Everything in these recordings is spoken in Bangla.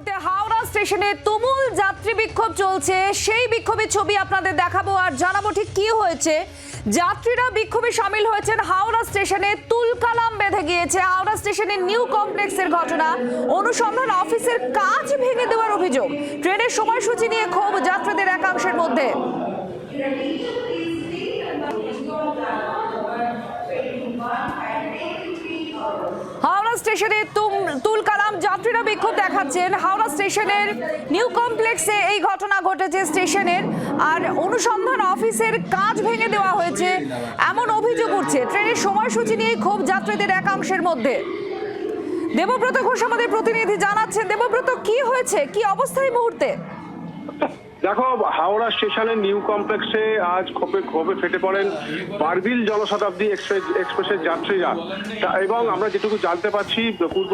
মুহূর্তে হাওড়া স্টেশনে তুমুল যাত্রী বিক্ষোভ চলছে। সেই বিক্ষোভের ছবি আপনাদের দেখাবো আর জানাব ঠিক কি হয়েছে। যাত্রীরা বিক্ষোভে সামিল হয়েছেন হাওড়া স্টেশনে তুলকালাম বেঁধে গিয়েছে। হাওড়া স্টেশনের নিউ কমপ্লেক্সের ঘটনা, অনুসন্ধান অফিসের কাজ ভেঙে দেওয়ার অভিযোগ। ট্রেনের সময়সূচি নিয়ে ক্ষোভ যাত্রীদের একাংশের মধ্যে। হাওড়া স্টেশনে তুম- কালাম যাত্রীরা বিক্ষোভ দেখাচ্ছেন। হাওড়া স্টেশনের নিউ কমপ্লেক্সে এই ঘটনা ঘটেছে স্টেশনের। আর অনুসন্ধান অফিসের কাজ ভেঙে দেওয়া হয়েছে। এমন অভিযোগ উঠছে। ট্রেনের সময়সূচি নিয়ে ক্ষোভ যাত্রীদের একাংশের মধ্যে। দেবব্রত ঘোষ আমাদের প্রতিনিধি জানাচ্ছেন, দেবব্রত, কি হয়েছে? কি অবস্থা এই মুহূর্তে? দেখো, হাওড়া স্টেশনের নিউ কমপ্লেক্সে আজ ক্ষোভে ক্ষোভে ফেটে পড়েন বারবিল জনশতাব্দী এক্সপ্রেস, এক্সপ্রেসের যাত্রীরা। এবং আমরা যেটুকু জানতে পারছি পূর্ব,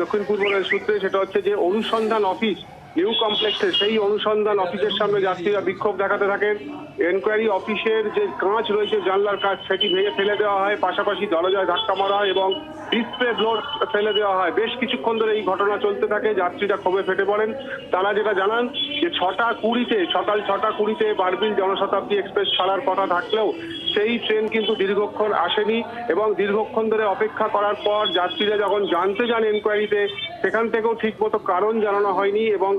দক্ষিণ পূর্ব রেল সূত্রে, সেটা হচ্ছে যে অনুসন্ধান অফিস নিউ কমপ্লেক্সে সেই অনুসন্ধান অফিসের সামনে যাত্রীরা বিক্ষোভ দেখাতে থাকেন। এনকোয়ারি অফিসের যে কাঁচ রয়েছে, জানলার কাজ সেটি ভেঙে ফেলে দেওয়া হয়। পাশাপাশি দরজায় ধাক্কা মারা হয় এবং ডিসপ্লে ব্লোড ফেলে দেওয়া হয়। বেশ কিছুক্ষণ ধরে এই ঘটনা চলতে থাকে। যাত্রীরা ক্ষোভে ফেটে পড়েন। তারা যেটা জানান, যে ছটা কুড়িতে, সকাল ছটা কুড়িতে বারবিল জনশতাব্দী এক্সপ্রেস ছাড়ার কথা থাকলেও সেই ট্রেন কিন্তু দীর্ঘক্ষণ আসেনি এবং দীর্ঘক্ষণ ধরে অপেক্ষা করার পর যাত্রীরা যখন জানতে যান এনকোয়ারিতে সেখান থেকেও ঠিকমতো কারণ জানানো হয়নি এবং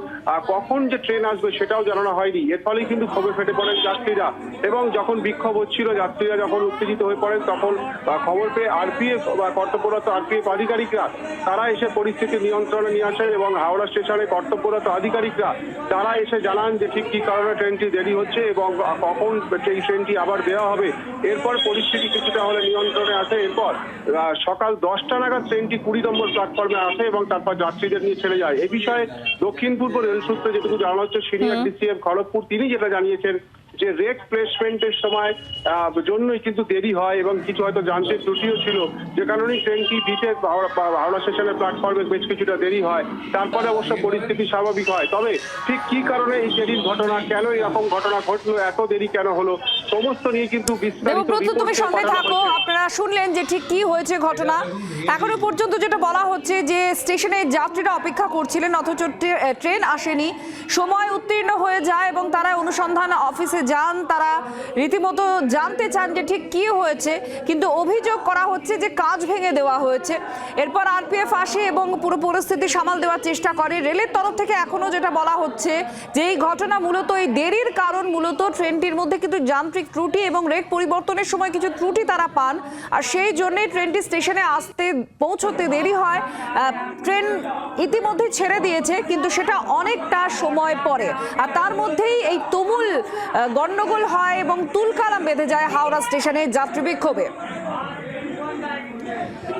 কখন যে ট্রেন আসবে সেটাও জানানো হয়নি। এর ফলেই কিন্তু ক্ষোভে ফেটে পড়েন যাত্রীরা। এবং যখন বিক্ষোভ হচ্ছিল, যাত্রীরা যখন উত্তেজিত হয়ে পড়েন, তখন খবর পেয়ে আরপিএফ বা কর্তব্যরত আরপিএফ আধিকারিকরা, তারা এসে পরিস্থিতি নিয়ন্ত্রণে নিয়ে আসেন এবং হাওড়া স্টেশনে কর্তব্যরত আধিকারিকরা, তারা এসে জানান যে ঠিক কি কারণে ট্রেনটি দেরি হচ্ছে এবং কখন এই ট্রেনটি আবার দেওয়া হবে। এরপর পরিস্থিতি কিছুটা হলে নিয়ন্ত্রণে আসে। এরপর সকাল দশটা নাগাদ ট্রেনটি কুড়ি নম্বর প্ল্যাটফর্মে আসে এবং তারপর যাত্রীদের নিয়ে ছেড়ে যায়। এ বিষয়ে দক্ষিণ পূর্ব রেল সূত্রে যেটুকু জানানো হচ্ছে সিনিয়র ডিসিএম খড়গপুর তিনি যেটা জানিয়েছেন যে রেক প্লেসমেন্টের সময় জন্যই কিন্তু দেরি হয় এবং কিছু হয়তো যান্ত্রিক ত্রুটিও ছিল। যে কারণে ট্রেনটি দিতে হাওড়া হাওড়া স্টেশনের প্ল্যাটফর্মে বেশ কিছুটা দেরি হয়। তারপরে অবশ্য পরিস্থিতি স্বাভাবিক হয়। তবে ঠিক কি কারণে এই দেরির ঘটনা কেন এরকম ঘটনা ঘটলো এত দেরি কেন হলো সমস্ত নিয়ে কিন্তু বিস্তারিত তুমি সঙ্গে থাকো। আপনারা শুনলেন যে ঠিক কি হয়েছে ঘটনা। এখনও পর্যন্ত যেটা বলা হচ্ছে যে স্টেশনে যাত্রীরা অপেক্ষা করছিলেন অথচ ট্রেন আসেনি। সময় উত্তীর্ণ হয়ে যায় এবং তারা অনুসন্ধান অফিসে যান, তারা রীতিমতো জানতে চান যে ঠিক কি হয়েছে, কিন্তু অভিযোগ করা হচ্ছে যে কাজ ভেঙে দেওয়া হয়েছে। এরপর আরপিএফ আসে এবং পুরো পরিস্থিতি সামাল দেওয়ার চেষ্টা করে। রেলের তরফ থেকে এখনও যেটা বলা হচ্ছে, যে এই ঘটনা মূলত এই দেরির কারণ, মূলত ট্রেনটির মধ্যে কিন্তু যান্ত্রিক ত্রুটি এবং রেক পরিবর্তনের সময় কিছু ত্রুটি তারা পান। আর সেই জন্যই ট্রেনটি স্টেশনে আসতে, পৌঁছতে দেরি হয়। ট্রেন ইতিমধ্যে ছেড়ে দিয়েছে, কিন্তু সেটা অনেকটা সময় পরে। আর তার মধ্যেই এই তুমুল আহ, গন্ডগোল হয় এবং তুলকালাম বেঁধে যায় হাওড়া স্টেশনে যাত্রী বিক্ষোভে।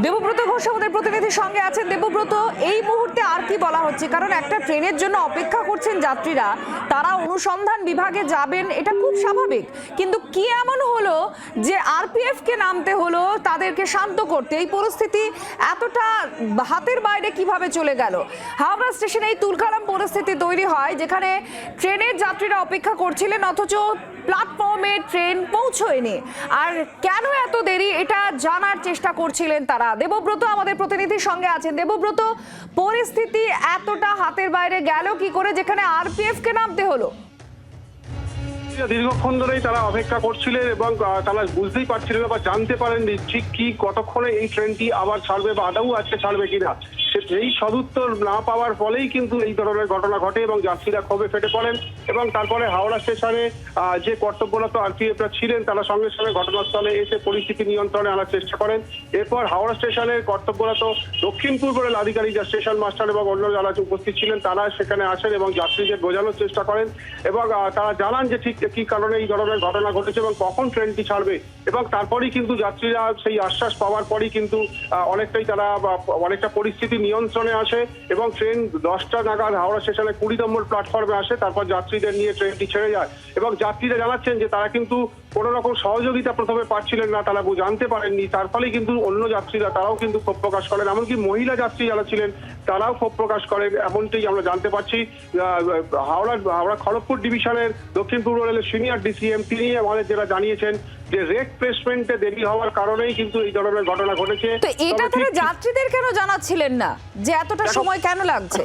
দেবব্রত ঘোষ আমাদের প্রতিনিধির সঙ্গে আছেন। দেবব্রত, এই মুহূর্তে আর কি বলা হচ্ছে? কারণ একটা ট্রেনের জন্য অপেক্ষা করছেন যাত্রীরা, তারা অনুসন্ধান বিভাগে যাবেন, এটা খুব স্বাভাবিক। কিন্তু কি এমন হলো যে আরপিএফ কে নামতে হলো, তাদেরকে শান্ত করতে? এই পরিস্থিতি এতটা হাতের বাইরে কীভাবে চলে গেল? হাওড়া স্টেশনে এই তুলকালাম পরিস্থিতি তৈরি হয়, যেখানে ট্রেনের যাত্রীরা অপেক্ষা করছিলেন, অথচ প্ল্যাটফর্মে ট্রেন পৌঁছয়নি। আর কেন এত দেরি? এটা জানার চেষ্টা করছিলেন তারা। দেবব্রত আমাদের প্রতিনিধির সঙ্গে আছেন। দেবব্রত, পরিস্থিতি এতটা হাতের বাইরে গেল কি করে, যেখানে আরপিএফ কে নামতে হলো? দীর্ঘক্ষণ ধরেই তারা অপেক্ষা করছিলেন এবং তারা বুঝতেই পারছিলেন বা জানতে পারেননি ঠিক কি কতক্ষণে এই ট্রেনটি আবার ছাড়বে বা আদৌ আজকে ছাড়বে কিনা। সে এই সদুত্তর না পাওয়ার ফলেই কিন্তু এই ধরনের ঘটনা ঘটে এবং যাত্রীরা ক্ষোভে ফেটে পড়েন এবং তারপরে হাওড়া স্টেশনে যে কর্তব্যরত আরপিএফরা ছিলেন তারা সঙ্গে সঙ্গে ঘটনাস্থলে এসে পরিস্থিতি নিয়ন্ত্রণে আনার চেষ্টা করেন। এরপর হাওড়া স্টেশনের কর্তব্যরত দক্ষিণ পূর্ব রেল আধিকারিক যা স্টেশন মাস্টার এবং অন্য যারা উপস্থিত ছিলেন তারা সেখানে আসেন এবং যাত্রীদের বোঝানোর চেষ্টা করেন এবং তারা জানান যে ঠিক কি কারণে এই ধরনের ঘটনা ঘটেছে এবং কখন ট্রেনটি ছাড়বে এবং তারপরেই কিন্তু যাত্রীরা সেই আশ্বাস পাওয়ার পরই কিন্তু অনেকটাই তারা অনেকটা পরিস্থিতি নিয়ন্ত্রণে আসে এবং ট্রেন দশটা নাগাদ হাওড়া স্টেশনে কুড়ি নম্বর প্ল্যাটফর্মে আসে, তারপর যাত্রীদের নিয়ে ট্রেনটি ছেড়ে যায়। এবং যাত্রীরা জানাচ্ছেন যে তারা কিন্তু কোনো রকম সহযোগিতা প্রথমে পাচ্ছিলেন না তারা জানতে পারেননি। তার ফলে কিন্তু অন্য যাত্রীরা তারাও কিন্তু ক্ষোভ প্রকাশ করেন। এমনকি মহিলা যাত্রী যারা ছিলেন তারাও ক্ষোভ প্রকাশ করেন। এমনটাই আমরা জানতে পারছি। হাওড়া হাওড়া খড়গপুর ডিভিশনের দক্ষিণ পূর্ব রেলের সিনিয়র ডিসিএম তিনি আমাদের যেটা জানিয়েছেন যে রেক প্লেসমেন্টে দেরি হওয়ার কারণেই কিন্তু এই ধরনের ঘটনা ঘটেছে। তো এটা তারা যাত্রীদের কেন জানাচ্ছিলেন না? যে এতটা সময় কেন লাগছে?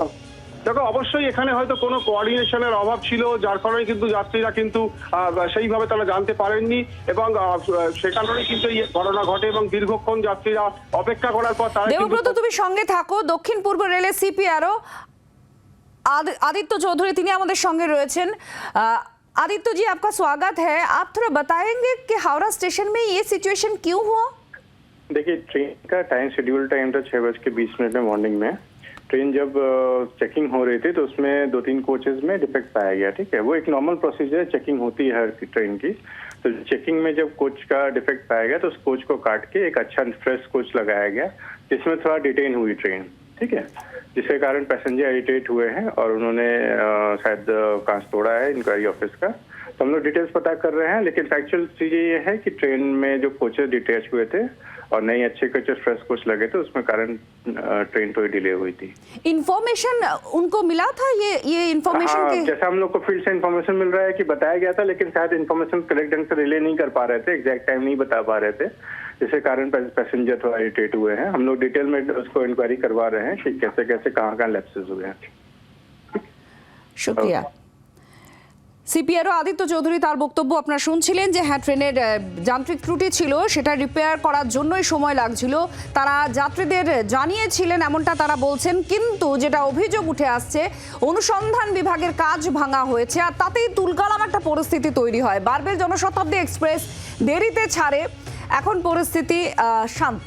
দেখো অবশ্যই এখানে হয়তো কোনো কোঅর্ডিনেশনের অভাব ছিল যার কারণে কিন্তু যাত্রীরা কিন্তু আহ, সেইভাবে তারা জানতে পারেননি এবং আহ, সে কারণে কিন্তু এই ঘটনা ঘটে এবং দীর্ঘক্ষণ যাত্রীরা অপেক্ষা করার পর তারা কিন্তু দেবব্রত তুমি সঙ্গে থাকো দক্ষিণ পূর্ব রেলের সিপিআরও आदित्य चौधरी তিনি আমাদের সঙ্গে রয়েছেন আহ, आदित्य जी आपका स्वागत है आप थोड़ा बताएंगे कि हावड़ा स्टेशन में ये सिचुएशन क्यों हुआ देखिए ट्रेन का टाइम शेड्यूल टाइम था छह बज के बीस मिनट में मॉर्निंग में ट्रेन जब चेकिंग हो रही थी तो उसमें दो तीन कोचेज में डिफेक्ट पाया गया, ठीक है? वो एक नॉर्मल प्रोसीजर है चेकिंग होती है हर ट्रेन की। तो चेकिंग में जब कोच का डिफेक्ट पाया गया तो उस कोच को काट के एक अच्छा फ्रेश कोच लगाया गया, जिसमें थोड़ा डिटेन हुई ट्रेन ठीक है? जिसके कारण पैसेंजर इरिटेट हुए हैं और उन्होंने शायद कांच तोड़ा है इंक्वायरी ऑफ़िस का। हम लोग डिटेल्स पता कर रहे हैं लेकिन फैक्चुअल चीज़ ये है कि ट्रेन में जो कोचेज डिटेच हुए थे और नई अच्छे कोचेज फ्रेश कोच लगे थे उसमें कारण ट्रेन थोड़ी डिले हुई थी। इन्फॉर्मेशन उनको मिला था ये ये इन्फॉर्मेशन हाँ, जैसे जैसा हम लोग को फ़ील्ड से इन्फॉर्मेशन मिल रहा है कि बताया गया था लेकिन शायद इन्फॉर्मेशन करेक्ट ढंग से रिले नहीं कर पा रहे थे एग्जैक्ट टाइम नहीं बता पा रहे थे। जिसके कारण पैसेंजर थोड़ा इरिटेट हुए हैं। हम लोग डिटेल में उसको इंक्वायरी करवा रहे हैं कि कैसे कैसे कहाँ कहाँ लैप्सेज हुए हैं। शुक्रिया। সিপিআরও আদিত্য চৌধুরী তার বক্তব্য আপনারা শুনছিলেন যে হ্যাঁ ট্রেনের যান্ত্রিক ত্রুটি ছিল, সেটা রিপেয়ার করার জন্যই সময় লাগছিল। তারা যাত্রীদের জানিয়েছিলেন, এমনটা তারা বলছেন, কিন্তু যেটা অভিযোগ উঠে আসছে, অনুসন্ধান বিভাগের কাজ ভাঙা হয়েছে, আর তাতেই তুলকালাম একটা পরিস্থিতি তৈরি হয়। বারবেল জনশতাব্দী এক্সপ্রেস দেরিতে ছাড়ে, এখন পরিস্থিতি শান্ত।